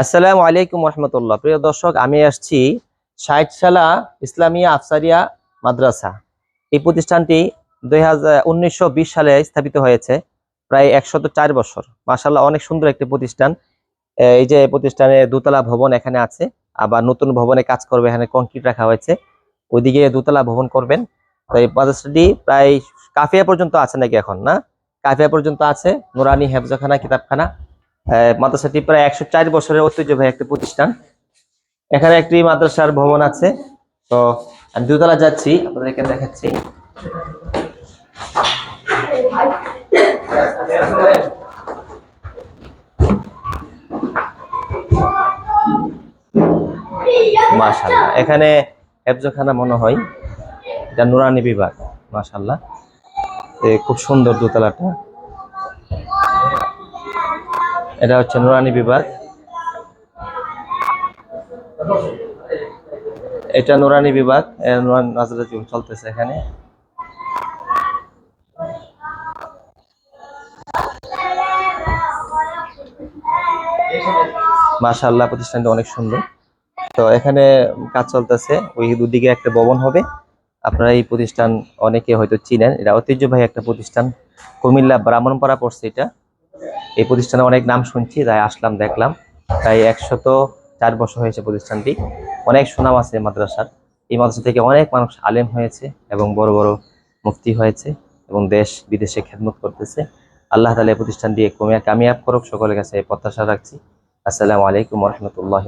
আসসালামু আলাইকুম রহমতুল্লাহ প্রিয় দর্শক, আমি আসছি ষাটশালা ইসলামিয়া আফসারিয়া মাদ্রাসা। এই প্রতিষ্ঠানটি দুই সালে স্থাপিত হয়েছে, প্রায় একশত চার বছর। মাসাল্লাহ অনেক সুন্দর একটি প্রতিষ্ঠান। এই যে প্রতিষ্ঠানে দোতলা ভবন এখানে আছে, আবার নতুন ভবনে কাজ করবে এখানে কংক্রিট রাখা হয়েছে। ওইদিকে দোতলা ভবন করবেন। তো এই মাদ্রাসাটি প্রায় কাফিয়া পর্যন্ত আছে নাকি এখন, না? কাফিয়া পর্যন্ত আছে, নুরানি হেফজখানা, কিতাবখানা। মাদ্রাসাটি প্রায় একশো চার বছরের ঐতিহ্যবাহী একটি প্রতিষ্ঠান। এখানে একটি মাদ্রাসার ভবন আছে। তো আমি দুতলা যাচ্ছি, আপনাদেরকে দেখাচ্ছি। মাশাল্লাহ এখানে হেফজখানা মনে হয়। এটা নুরানি বিভাগ মাশাল্লাহ খুব সুন্দর দোতলাটা। এটা হচ্ছে নুরানি বিভাগ। এটা নুরানি বিভাগ, এ নুরানি নাজরা জীবন চলতেছে এখানে। মাশাআল্লাহ, প্রতিষ্ঠানটা অনেক সুন্দর। তো এখানে কাজ চলতেছে, ওই দুদিকে একটা ভবন হবে। আপনারা এই প্রতিষ্ঠান অনেকে হয়তো চিনেন, এটা ঐতিহ্যবাহী একটা প্রতিষ্ঠান। কুমিল্লা ব্রাহ্মণপাড়া পড়ছে এটা। এই প্রতিষ্ঠানে অনেক নাম শুনছি, তাই আসলাম, দেখলাম। তাই একশত চার বছর হয়েছে প্রতিষ্ঠানটি। অনেক সুনাম আছে মাদ্রাসার। এই মাদ্রাসা থেকে অনেক মানুষ আলেম হয়েছে এবং বড় বড় মুফতি হয়েছে এবং দেশ বিদেশে খেদমত করতেছে। আল্লাহ তালা এই প্রতিষ্ঠান দিয়ে কমিয়া কামিয়াব করুক। সকলের কাছে প্রত্যাশা রাখছি। আসসালামু আলাইকুম রহমতুল্লাহ